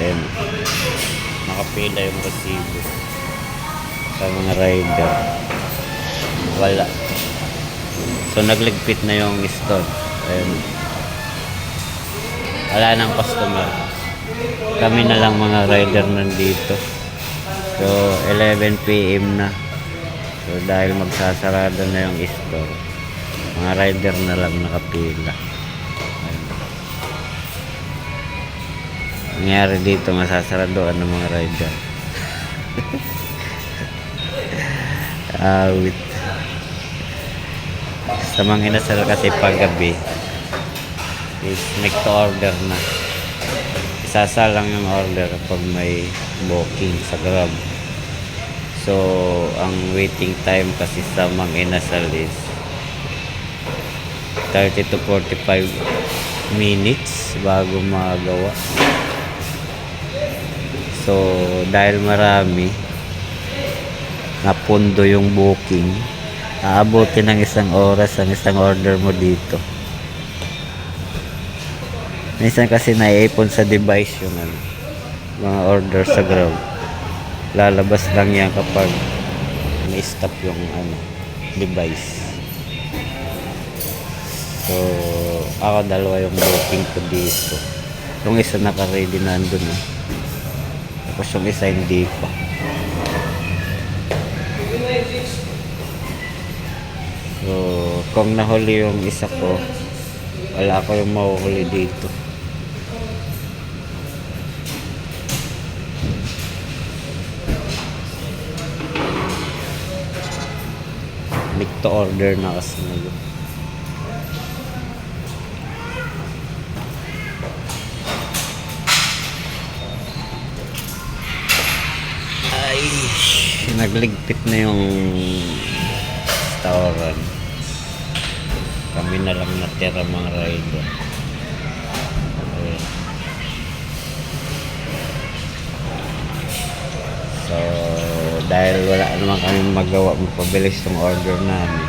and nakapila yung resibo sa mga rider. Wala. So nagligpit na yung store. And wala nang customer. Kami na lang mga rider nandito. So 11 PM na. So dahil magsasarado na yung store, mga rider na lang nakapila. Nangyari dito, masasaradoan ng mga rider. Awit. Sa mga inasal kasi paggabi, is make to order na. Isasalang yung order kapag may booking sa Grab. So, ang waiting time kasi sa mga inasal is 30 to 45 minutes bago magawa. So, dahil marami, napundo yung booking, aabutin ng isang oras ang isang order mo dito. Minsan kasi naiipon sa device yung ano, mga order sa Grab. Lalabas lang yan kapag na-stop yung ano, device. So, ako dalawa yung booking ko dito. Yung isa naka-ready na andun eh. Tapos yung isa hindi pa. So, kung nahuli yung isa ko, wala ko yung mahuhuli dito. Make to order na kasi ngayon. Nagligpit na yung restaurant. Kami na lang natira mga rider. Ayan. So, dahil wala naman kami magawa, magpabilis yung order namin.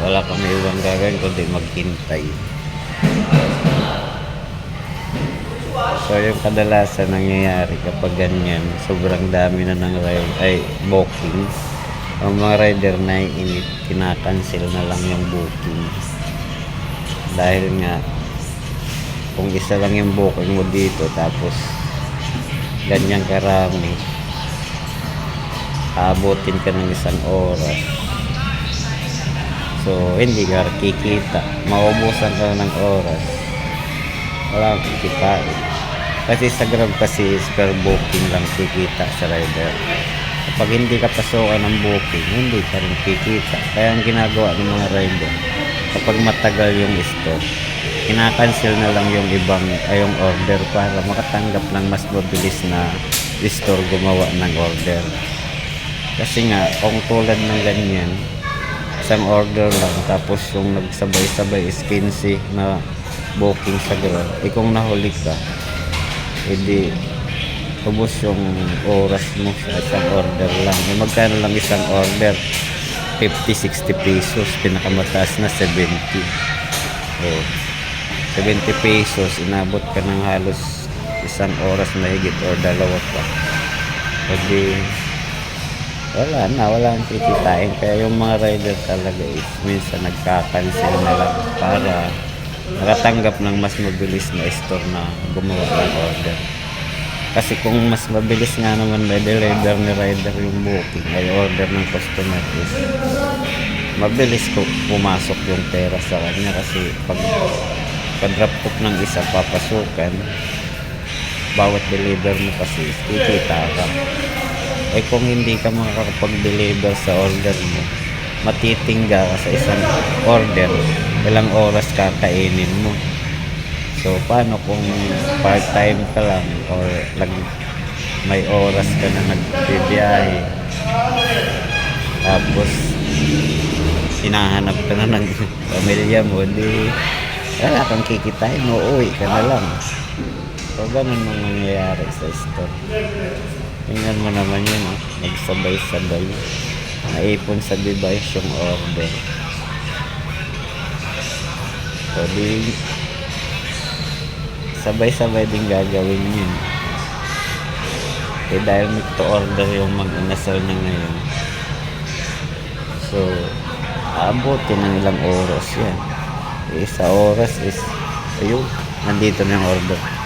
Wala kami ibang gagawin kundi maghintay. So yung kadalasan nangyayari kapag ganyan, sobrang dami na ng ride, ay booking. Ang mga rider na init, kinakancel na lang yung booking. Dahil nga, kung isa lang yung booking mo dito, tapos ganyan karami, aabutin ka ng isang oras. So, hindi ka kikita. Maubusan ka ng oras. Wala kang kikitain. Kasi sa Grab kasi is booking lang kikita sa rider. Kapag hindi ka pasukan ng booking, hindi ka rin kikita. Kaya ang ginagawa ng mga rider, kapag matagal yung store, kinakancel na lang yung ibang ay yung order para makatanggap ng mas mabilis na store gumawa ng order. Kasi nga, kung tulad ng ganyan, isang order lang, tapos yung nagsabay-sabay is 15 na booking sa Grab, eh kung nahuli ka, hindi ubos yung oras mo sa isang order lang. Eh, magkano lang isang order? 50-60 pesos. Pinakamataas na 70. Oh, 70 pesos. Inabot ka ng halos isang oras na higit or dalawa pa. Pwede wala na, wala ang kikitain. Kaya yung mga rider talaga is minsan nagka-cancel na lang para nakatanggap ng mas mabilis na store na gumawa ng order. Kasi kung mas mabilis nga naman by deliver ni rider yung booking ay order ng customer is mabilis ko pumasok yung pera sa kanya kasi pag pag-drop off ng isa papasukan bawat deliver mo kasi kikita ka eh kung hindi ka makakapag-deliver sa order mo matitingga ka sa isang order ilang oras kakainin mo? So paano kung part-time ka lang or lag, may oras ka na nagbibiyahe? Tapos hinahanap ka na ng pamilya mo di wala kang kikitain mo uwi ka na lang. So ganun ang nangyayari sa store. Tingnan mo naman yun oh. nagsabay-sabay. Naipon sa device yung order so di sabay-sabay din gagawin yun. Eh dahil may to order yung mag-inasal niya ngayon. So, aabutin ng ilang oras yan. Eh, oras is, ayun, nandito na yung order.